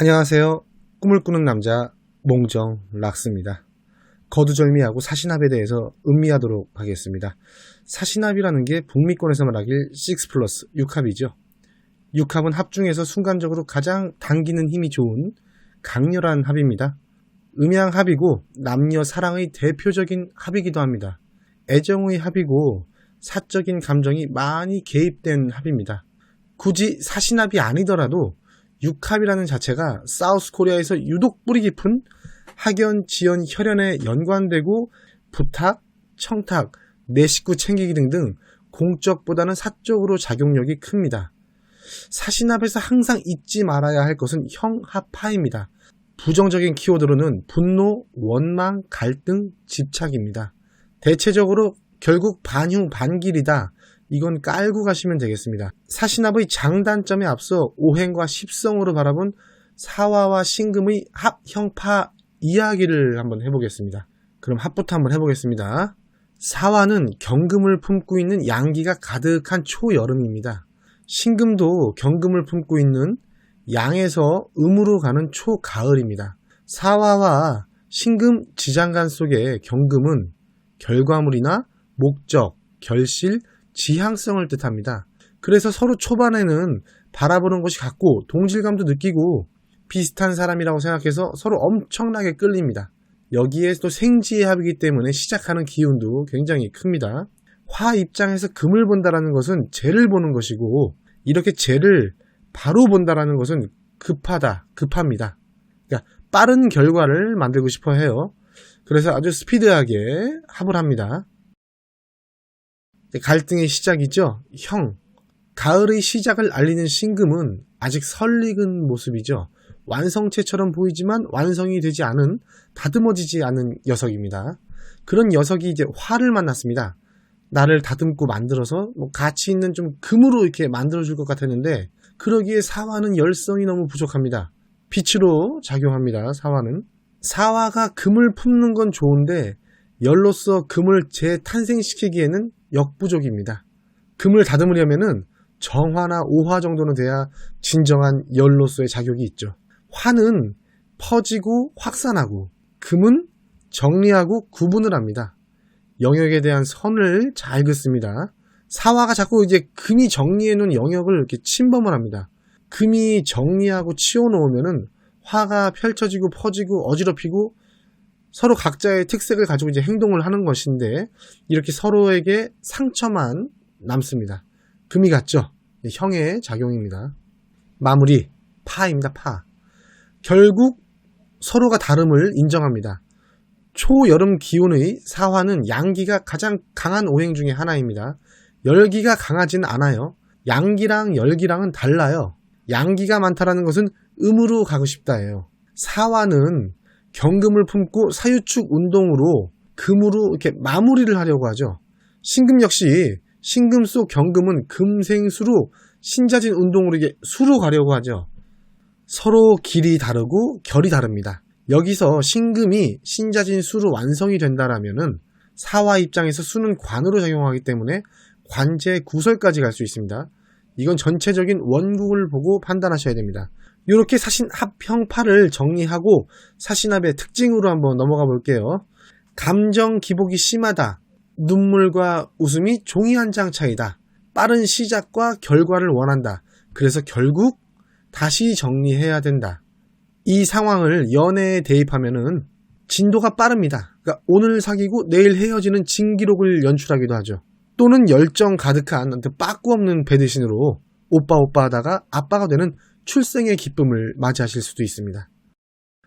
안녕하세요. 꿈을 꾸는 남자 몽정 락스입니다. 거두절미하고 사신합에 대해서 음미하도록 하겠습니다. 사신합이라는 게 북미권에서 말하길 6 플러스 6합이죠. 6합은 합 중에서 순간적으로 가장 당기는 힘이 좋은 강렬한 합입니다. 음양합이고 남녀 사랑의 대표적인 합이기도 합니다. 애정의 합이고 사적인 감정이 많이 개입된 합입니다. 굳이 사신합이 아니더라도 육합이라는 자체가 사우스 코리아에서 유독 뿌리 깊은 학연, 지연, 혈연에 연관되고 부탁, 청탁, 내 식구 챙기기 등등 공적보다는 사적으로 작용력이 큽니다. 사신합에서 항상 잊지 말아야 할 것은 형합파입니다. 부정적인 키워드로는 분노, 원망, 갈등, 집착입니다. 대체적으로 결국 반흉 반길이다. 이건 깔고 가시면 되겠습니다. 사신합의 장단점에 앞서 오행과 십성으로 바라본 사화와 신금의 합 형파 이야기를 한번 해보겠습니다. 그럼 합부터 한번 해보겠습니다. 사화는 경금을 품고 있는 양기가 가득한 초여름입니다. 신금도 경금을 품고 있는 양에서 음으로 가는 초가을입니다. 사화와 신금 지장간 속의 경금은 결과물이나 목적, 결실, 지향성을 뜻합니다. 그래서 서로 초반에는 바라보는 것이 같고 동질감도 느끼고 비슷한 사람이라고 생각해서 서로 엄청나게 끌립니다. 여기에 또 생지의 합이기 때문에 시작하는 기운도 굉장히 큽니다. 화 입장에서 금을 본다라는 것은 재를 보는 것이고 이렇게 재를 바로 본다라는 것은 급하다, 급합니다. 그러니까 빠른 결과를 만들고 싶어 해요. 그래서 아주 스피드하게 합을 합니다. 갈등의 시작이죠. 형. 가을의 시작을 알리는 신금은 아직 설익은 모습이죠. 완성체처럼 보이지만 완성이 되지 않은 다듬어지지 않은 녀석입니다. 그런 녀석이 이제 화를 만났습니다. 나를 다듬고 만들어서 뭐 가치 있는 좀 금으로 이렇게 만들어줄 것 같았는데 그러기에 사화는 열성이 너무 부족합니다. 빛으로 작용합니다. 사화는 사화가 금을 품는 건 좋은데 열로서 금을 재탄생시키기에는 역부족입니다. 금을 다듬으려면은 정화나 오화 정도는 돼야 진정한 열로서의 자격이 있죠. 화는 퍼지고 확산하고 금은 정리하고 구분을 합니다. 영역에 대한 선을 잘 긋습니다. 사화가 자꾸 이제 금이 정리해 놓은 영역을 이렇게 침범을 합니다. 금이 정리하고 치워 놓으면은 화가 펼쳐지고 퍼지고 어지럽히고 서로 각자의 특색을 가지고 이제 행동을 하는 것인데 이렇게 서로에게 상처만 남습니다. 금이 같죠? 형의 작용입니다. 마무리 파입니다. 파. 결국 서로가 다름을 인정합니다. 초여름 기온의 사화는 양기가 가장 강한 오행 중의 하나입니다. 열기가 강하진 않아요. 양기랑 열기랑은 달라요. 양기가 많다라는 것은 음으로 가고 싶다예요. 사화는 경금을 품고 사유축 운동으로 금으로 이렇게 마무리를 하려고 하죠. 신금 역시 신금 속 경금은 금생수로 신자진 운동으로 이게 수로 가려고 하죠. 서로 길이 다르고 결이 다릅니다. 여기서 신금이 신자진 수로 완성이 된다라면은 사화 입장에서 수는 관으로 작용하기 때문에 관제 구설까지 갈 수 있습니다. 이건 전체적인 원국을 보고 판단하셔야 됩니다. 이렇게 사신합 형파를 정리하고 사신합의 특징으로 한번 넘어가 볼게요. 감정 기복이 심하다. 눈물과 웃음이 종이 한 장 차이다. 빠른 시작과 결과를 원한다. 그래서 결국 다시 정리해야 된다. 이 상황을 연애에 대입하면은 진도가 빠릅니다. 그러니까 오늘 사귀고 내일 헤어지는 진기록을 연출하기도 하죠. 또는 열정 가득한 빠꾸 없는 배드신으로 오빠 오빠 하다가 아빠가 되는 출생의 기쁨을 맞이하실 수도 있습니다.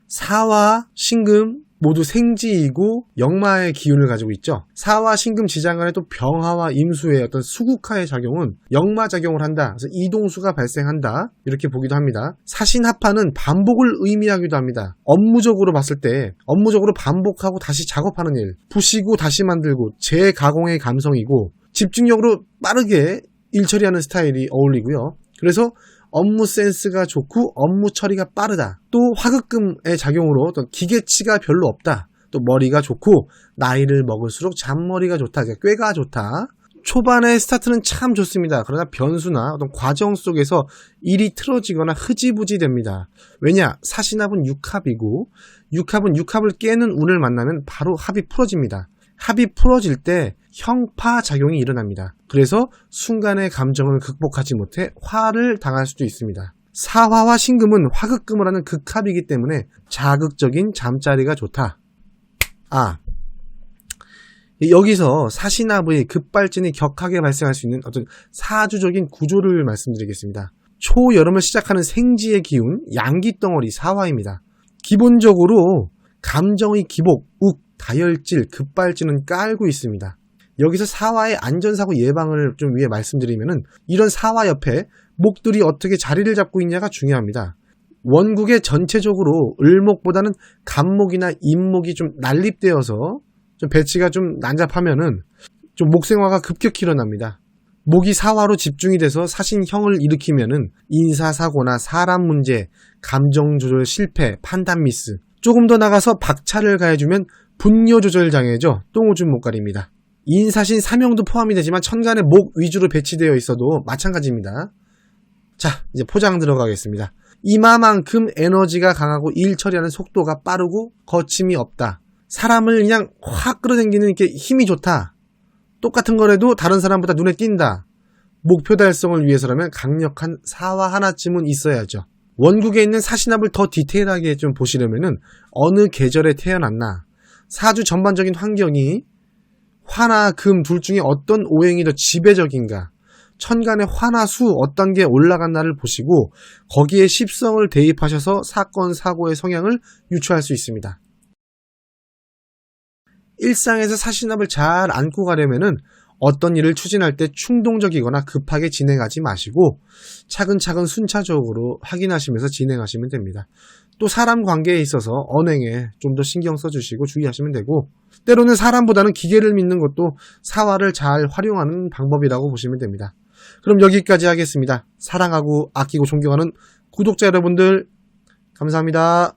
사와 신금 모두 생지이고 역마의 기운을 가지고 있죠. 사와 신금 지장간의 또 병화와 임수의 어떤 수국화의 작용은 역마 작용을 한다. 그래서 이동수가 발생한다. 이렇게 보기도 합니다. 사신합파는 반복을 의미하기도 합니다. 업무적으로 봤을 때 업무적으로 반복하고 다시 작업하는 일, 부시고 다시 만들고 재가공의 감성이고 집중력으로 빠르게 일 처리하는 스타일이 어울리고요. 그래서 업무 센스가 좋고 업무 처리가 빠르다. 또 화급금의 작용으로 어떤 기계치가 별로 없다. 또 머리가 좋고 나이를 먹을수록 잔머리가 좋다. 그러니까 꾀가 좋다. 초반의 스타트는 참 좋습니다. 그러나 변수나 어떤 과정 속에서 일이 틀어지거나 흐지부지 됩니다. 왜냐? 사신합은 6합이고 6합은 6합을 깨는 운을 만나면 바로 합이 풀어집니다. 합이 풀어질 때 형파 작용이 일어납니다. 그래서 순간의 감정을 극복하지 못해 화를 당할 수도 있습니다. 사화와 신금은 화극금을 하는 극합이기 때문에 자극적인 잠자리가 좋다. 아, 여기서 사신합의 급발진이 격하게 발생할 수 있는 어떤 사주적인 구조를 말씀드리겠습니다. 초여름을 시작하는 생지의 기운, 양기 덩어리 사화입니다. 기본적으로 감정의 기복, 욱, 다혈질, 급발진은 깔고 있습니다. 여기서 사화의 안전사고 예방을 좀 위해 말씀드리면은 이런 사화 옆에 목들이 어떻게 자리를 잡고 있냐가 중요합니다. 원국에 전체적으로 을목보다는 간목이나 임목이 좀 난립되어서 좀 배치가 좀 난잡하면은 좀 목생화가 급격히 일어납니다. 목이 사화로 집중이 돼서 사신형을 일으키면은 인사사고나 사람 문제, 감정 조절 실패, 판단 미스. 조금 더 나가서 박차를 가해주면 분뇨 조절 장애죠. 똥오줌 목갈입니다. 인사신 사명도 포함이 되지만 천간에 목 위주로 배치되어 있어도 마찬가지입니다. 자, 이제 포장 들어가겠습니다. 이마만큼 에너지가 강하고 일 처리하는 속도가 빠르고 거침이 없다. 사람을 그냥 확 끌어당기는 이렇게 힘이 좋다. 똑같은 거라도 다른 사람보다 눈에 띈다. 목표 달성을 위해서라면 강력한 사화 하나쯤은 있어야죠. 원국에 있는 사신합을 더 디테일하게 좀 보시려면은 어느 계절에 태어났나, 사주 전반적인 환경이 화나 금 둘 중에 어떤 오행이 더 지배적인가, 천간의 화나 수 어떤 게 올라갔나를 보시고 거기에 십성을 대입하셔서 사건 사고의 성향을 유추할 수 있습니다. 일상에서 사신합을 잘 안고 가려면은 어떤 일을 추진할 때 충동적이거나 급하게 진행하지 마시고 차근차근 순차적으로 확인하시면서 진행하시면 됩니다. 또 사람 관계에 있어서 언행에 좀 더 신경 써주시고 주의하시면 되고 때로는 사람보다는 기계를 믿는 것도 사화를 잘 활용하는 방법이라고 보시면 됩니다. 그럼 여기까지 하겠습니다. 사랑하고 아끼고 존경하는 구독자 여러분들 감사합니다.